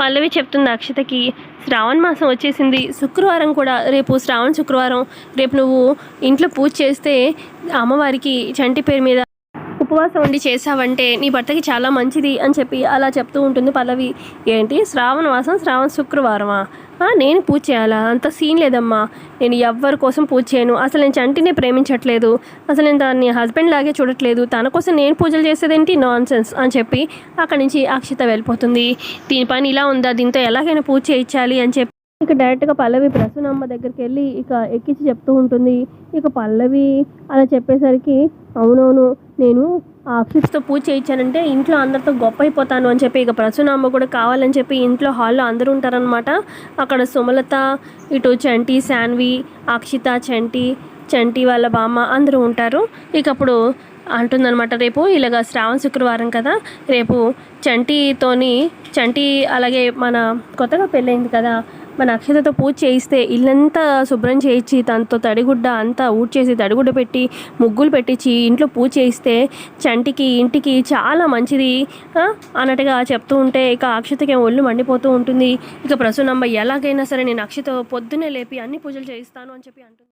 పల్లవి చెప్తుంది అక్షతకి శ్రావణ మాసం వచ్చేసింది. శుక్రవారం కూడా రేపు శ్రావణ శుక్రవారం రేపు నువ్వు ఇంట్లో పూజ చేస్తే అమ్మవారికి చంటి పేరు మీద ఉపవాసం ఉండి చేసావంటే నీ భర్తకి చాలా మంచిది అని చెప్పి అలా చెప్తూ ఉంటుంది పల్లవి. ఏంటి? శ్రావణ మాసం శ్రావణ శుక్రవారమా? నేను పూజ చేయాలా? అంత సీన్ లేదమ్మా. నేను ఎవ్వరి కోసం పూజ చేయను. అసలు నేను చంటినే ప్రేమించట్లేదు. అసలు నేను దాన్ని హస్బెండ్ లాగే చూడట్లేదు. తన కోసం నేను పూజలు చేసేదేంటి? నాన్ సెన్స్ అని చెప్పి అక్కడి నుంచి అక్షిత వెళ్ళిపోతుంది. దీని పని ఇలా ఉందా? దీంతో ఎలాగైనా పూజ చేయించాలి అని చెప్పి ఇక డైరెక్ట్గా పల్లవి ప్రసూనమ్మ దగ్గరికి వెళ్ళి ఇక ఎక్కించి చెప్తూ ఉంటుంది. ఇక పల్లవి అలా చెప్పేసరికి అవునవును నేను ఆ అక్షిత్తో పూజ చేయించానంటే ఇంట్లో అందరితో గొప్ప అయిపోతాను అని చెప్పి ఇక ప్రసూనమ్మ కూడా కావాలని చెప్పి ఇంట్లో హాల్లో అందరూ ఉంటారనమాట అక్కడ సుమలత ఇటు చంటి శాన్వి అక్షిత చంటి చంటి వాళ్ళ బామ్మ అందరూ ఉంటారు. ఇక అప్పుడు అంటుందనమాట రేపు ఇలాగ శ్రావణ శుక్రవారం కదా రేపు చంటితోని చంటి అలాగే మన కొత్తగా పెళ్ళైంది కదా మన అక్షతతో పూజ చేయిస్తే ఇల్లంతా శుభ్రం చేయించి తనతో తడిగుడ్డ అంతా ఊడ్చేసి తడిగుడ్డ పెట్టి ముగ్గులు పెట్టించి ఇంట్లో పూజ చేయిస్తే చంటికి ఇంటికి చాలా మంచిది. అన్నట్టుగా చెప్తూ ఉంటే ఇక అక్షతకి ఒళ్ళు మండిపోతూ ఉంటుంది. ఇక ప్రసూనమ్మ ఎలాగైనా సరే నేను అక్షత పొద్దున్నే లేపి అన్ని పూజలు చేయిస్తాను అని చెప్పి అంటుంది.